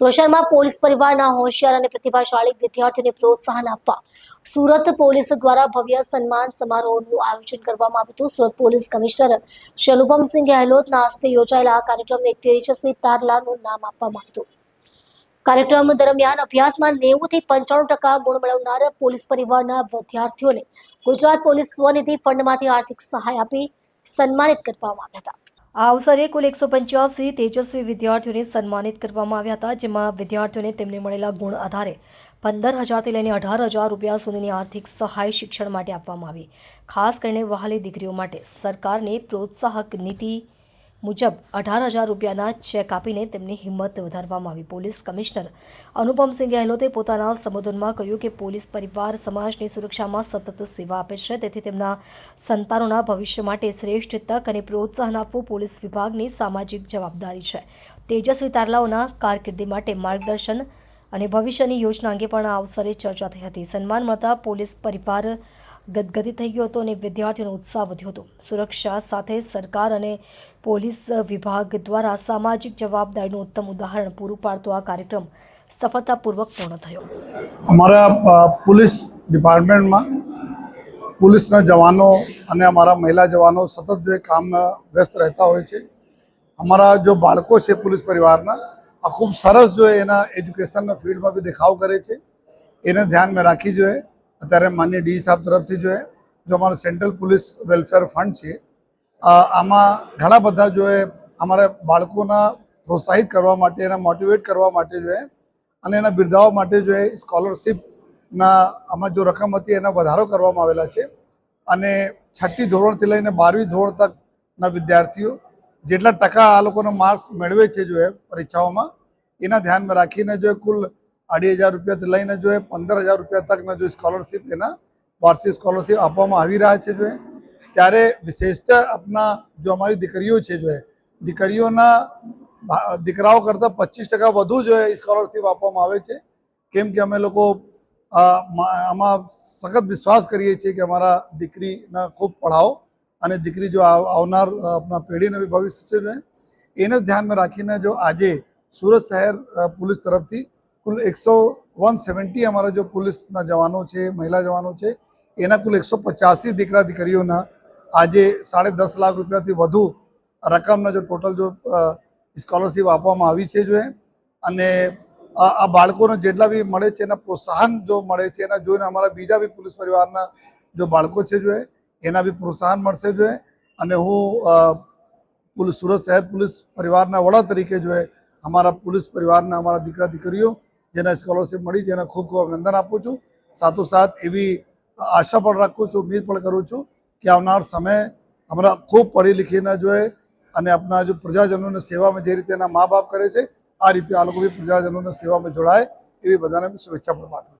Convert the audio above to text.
સુરક્ષામાં પોલીસ પરિવારના હોશિયાર અને પ્રતિભાશાળી વિદ્યાર્થીઓને પ્રોત્સાહન આપવા સુરત પોલીસ દ્વારા ભવ્ય સન્માન સમારોહનું આયોજન કરવામાં આવ્યું હતું. સુરત પોલીસ કમિશનર શલુભમસિંહ ગેહલોતના હસ્તે યોજાયેલા આ કાર્યક્રમને તેજસ્વી તારલાનું નામ આપવામાં આવ્યું કાર્યક્રમ દરમિયાન અભ્યાસમાં નેવું થી પંચાણું ટકા ગુણ મેળવનાર પોલીસ પરિવારના વિદ્યાર્થીઓને ગુજરાત પોલીસ સ્વનિધિ ફંડમાંથી આર્થિક સહાય આપી સન્માનિત કરવામાં આવ્યા હતા. આ અવસરે કુલ એકસો પંચ્યાસી તેજસ્વી વિદ્યાર્થીઓને સન્માનિત કરવામાં આવ્યા હતા, જેમાં વિદ્યાર્થીઓને તેમને મળેલા ગુણ આધારે પંદર હજારથી લઈને અઢાર હજાર રૂપિયા સુધીની આર્થિક સહાય શિક્ષણ માટે આપવામાં આવી. ખાસ કરીને વહાલી દીકરીઓ માટે સરકારની પ્રોત્સાહક નીતિ મુજબ અઢાર હજાર રૂપિયાના ચેક આપીને તેમની હિંમત વધારવામાં આવી. પોલીસ કમિશનર અનુપમસિંહ ગેહલોતે પોતાના સંબોધનમાં કહ્યું કે પોલીસ પરિવાર સમાજની સુરક્ષામાં સતત સેવા આપે છે, તેથી તેમના સંતાનોના ભવિષ્ય માટે શ્રેષ્ઠ તક અને પ્રોત્સાહન આપવું પોલીસ વિભાગની સામાજિક જવાબદારી છે. તેજસ્વી તારલાઓના કારકિર્દી માટે માર્ગદર્શન અને ભવિષ્યની યોજના અંગે પણ આ અવસરે ચર્ચા થઈ હતી. સન્માન મળતા પોલીસ પરિવાર ગદગદી થઈ ગયો હતો અને વિદ્યાર્થીઓનો ઉત્સાહ વધ્યો હતો. સુરક્ષા સાથે સરકાર અને પોલીસ વિભાગ દ્વારા સામાજિક જવાબદારીનું ઉત્તમ ઉદાહરણ પૂરું પાડતો આ કાર્યક્રમ સફળતાપૂર્વક પૂર્ણ થયો. અમારા પોલીસ ડિપાર્ટમેન્ટમાં પોલીસના જવાનો અને અમારા મહિલા જવાનો સતત જે કામમાં વ્યસ્ત રહેતા હોય છે. અમારા જો બાળકો છે પોલીસ પરિવારના, આ ખૂબ સરસ જો એના એજ્યુકેશનના ફિલ્ડમાં બી દેખાવ કરે છે. એને ધ્યાનમાં રાખી જોઈએ અત્યારે માન્ય ડી સાહેબ તરફથી જોઈએ જો અમારો સેન્ટ્રલ પોલીસ વેલફેર ફંડ છે આમાં ઘણા બધા જોએ અમારા બાળકોના પ્રોત્સાહિત કરવા માટે એના મોટિવેટ કરવા માટે જોઈએ અને એના બિરદાવવા માટે જો એ સ્કોલરશીપના આમાં જો રકમ હતી એના વધારો કરવામાં આવેલા છે. અને છઠ્ઠી ધોરણથી લઈને બારમી ધોરણ તકના વિદ્યાર્થીઓ જેટલા ટકા આ લોકોના માર્ક્સ મેળવે છે જો એ પરીક્ષાઓમાં, એના ધ્યાનમાં રાખીને જો કુલ અઢી હજાર રૂપિયાથી લઈને જો પંદર હજાર રૂપિયા તકના જો સ્કોલરશીપ એના વાર્ષિક સ્કોલરશીપ આપવામાં આવી રહ્યા છે જો ત્યારે વિશેષતા આપના જો અમારી દીકરીઓ છે જો દીકરીઓના દીકરાઓ કરતાં પચીસ ટકા વધુ જો સ્કોલરશીપ આપવામાં આવે છે. કેમ કે અમે લોકો આમાં સખત વિશ્વાસ કરીએ છીએ કે અમારા દીકરીના ખૂબ પઢાઓ અને દીકરી જો આવનાર આપણા પેઢીને બી ભવિષ્ય છે એને જ ધ્યાનમાં રાખીને જો આજે સુરત શહેર પોલીસ તરફથી કુલ એકસો વન સેવન્ટી અમારા જો પોલીસના જવાનો છે, મહિલા જવાનો છે, એના કુલ એકસો પચાસી દીકરા દીકરીઓના આજે સાડે દસ લાખ રૂપિયાથી વધુ રકમના જો ટોટલ જો સ્કોલરશીપ આપવામાં આવી છે જો અને આ બાળકોને જેટલા બી મળે છે, એના પ્રોત્સાહન જો મળે છે, એના જોઈને અમારા બીજા બી પોલીસ પરિવારના જો બાળકો છે જો એના બી પ્રોત્સાહન મળશે જો અને હું પોલીસ સુરત શહેર પોલીસ પરિવારના વડા તરીકે જો અમારા પોલીસ પરિવારના અમારા દીકરા દીકરીઓ જેને સ્કોલરશીપ મળી છે, એને ખૂબ ખૂબ અભિનંદન આપું છું સાથોસાથ એવી આશા પણ રાખું છું ઉમ્મીદ પણ કરું છું કે આવનાર સમય હમણાં ખૂબ પઢી લીખીને જોઈએ અને આપણા જો પ્રજાજનોની સેવામાં જે રીતે એના મા બાપ કરે છે, આ રીતે આ લોકો બી પ્રજાજનોની સેવામાં જોડાય એવી બધાને શુભેચ્છા પણ પાઠવું.